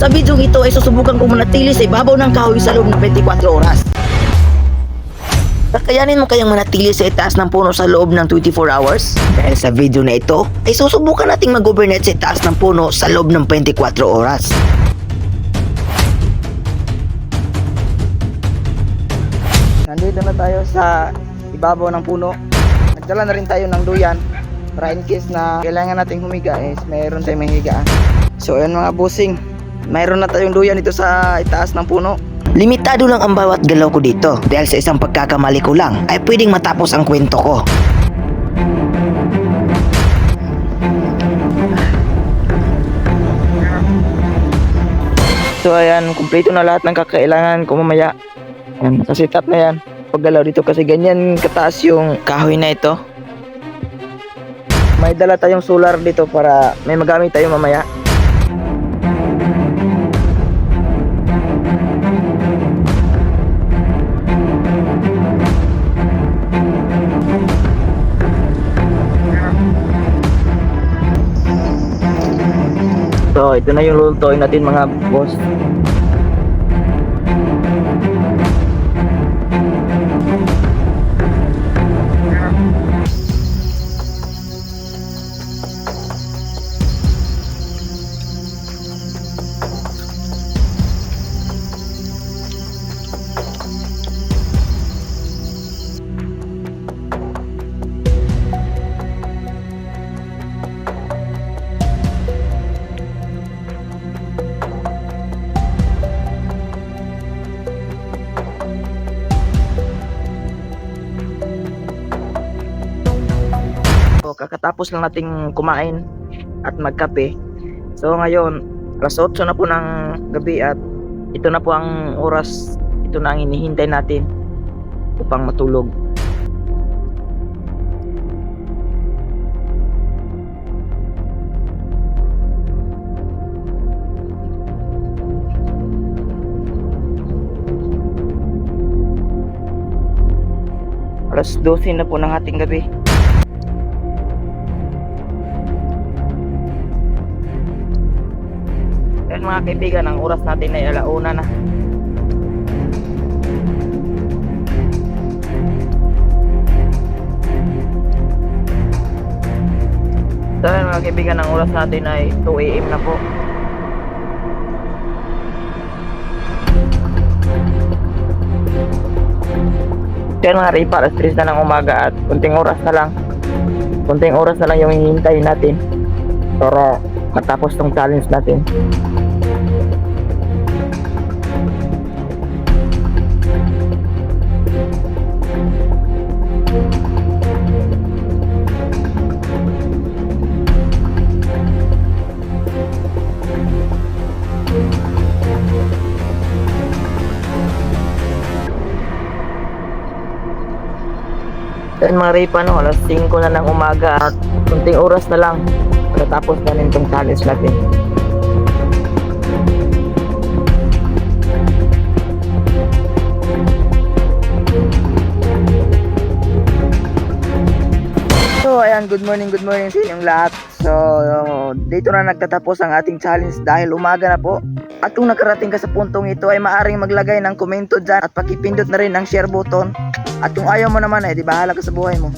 Sa video ito ay susubukan ko manatili sa ibabaw ng kahoy sa loob ng 24 oras. Kakayanin mo kayang manatili sa itaas ng puno sa loob ng 24 hours? Dahil sa video na ito, ay susubukan nating mag-overnight sa itaas ng puno sa loob ng 24 oras. Nandito na tayo sa ibabaw ng puno. Nagdala na rin tayo ng duyan para in case na kailangan nating humiga is mayroon tayong mahigaan. So ayun mga bossing, mayroon na tayong duyan dito sa itaas ng puno. Limitado lang ang bawat galaw ko dito dahil sa isang pagkakamali ko lang ay pwedeng matapos ang kwento ko. So ayan, kumpleto na lahat ng kakailangan ko mamaya. Ayan, sa setup na yan. Paggalaw dito kasi ganyan kataas yung kahoy na ito. May dala tayong solar dito para may magamit tayo mamaya. So, ito na yung lulutuin natin mga boss. So, kakatapos lang nating kumain at magkape. So, ngayon, alas 8 na po ng gabi at ito na po ang oras, ito na ang hinihintay natin upang matulog. Alas 12 na po ng ating gabi. Yan mga kaibigan, ang oras natin ay alauna na. So yan mga kaibigan, ang oras natin ay 2 AM na po. Yan mga ripa, alas 3 na ng umaga at kunting oras na lang. Kunting oras na lang yung hihintayin natin para matapos tong challenge natin. Yan mga ripa no, alas 5 na ng umaga at kunting oras na lang Pagkatapos na rin itong challenge natin. So ayan, good morning, good morning sa inyong lahat. So dito na nagtatapos ang ating challenge dahil umaga na po. At kung nakarating ka sa puntong ito ay maaring maglagay ng komento dyan at pakipindot na rin ang share button. At kung ayaw mo naman ay di bahala ka sa buhay mo.